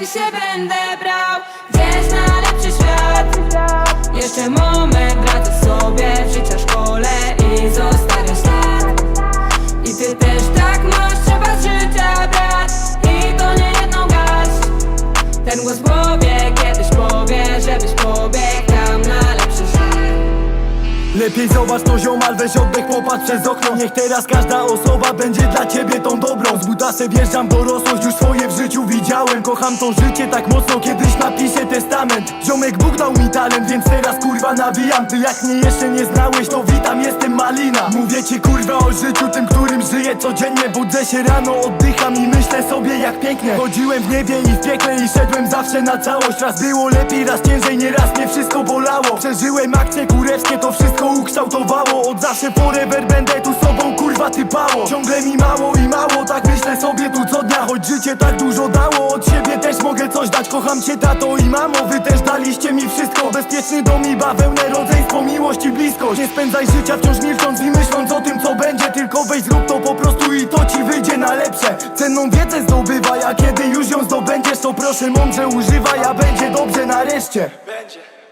i się będę brał. Gdzieś na lepszy świat. Jeszcze moment, wracę sobie w życia szkole I zostawiam ślad I ty też tak masz, trzeba z życia brać. I to nie jedną garść. Ten głos Lepiej zobacz to ziomal, weź oddech, popatrz przez okno. Niech teraz każda osoba będzie dla ciebie tą dobrą. Z buta se wjeżdżam dorosłość, już swoje w życiu. Widziałem Kocham to życie tak mocno, kiedyś napiszę testament. Ziomek Bóg dał mi talent, więc teraz kurwa nawijam. Ty jak mnie jeszcze nie znałeś, to witam, codziennie Budzę się rano, oddycham i myślę sobie jak pięknie. Chodziłem w niebie i w piekle i szedłem zawsze na całość. Raz było lepiej, raz ciężej, nieraz mnie wszystko bolało. Przeżyłem akcje kurewskie, to wszystko ukształtowało. Od zawsze forever będę tu sobą kurwa typało. Ciągle mi mało i mało, tak myślę sobie tu co dnia. Choć życie tak dużo dało, od mogę coś dać Kocham cię tato i mamo, wy też daliście mi wszystko. Bezpieczny dom i bawełnę, rodzeństwo, miłość i bliskość. Nie spędzaj życia wciąż milcząc i myśląc o tym co będzie. Tylko weź zrób to po prostu i to ci wyjdzie na lepsze. Cenną wiedzę zdobywaj, a kiedy już ją zdobędziesz To proszę mądrze używaj, a będzie dobrze nareszcie. Będzie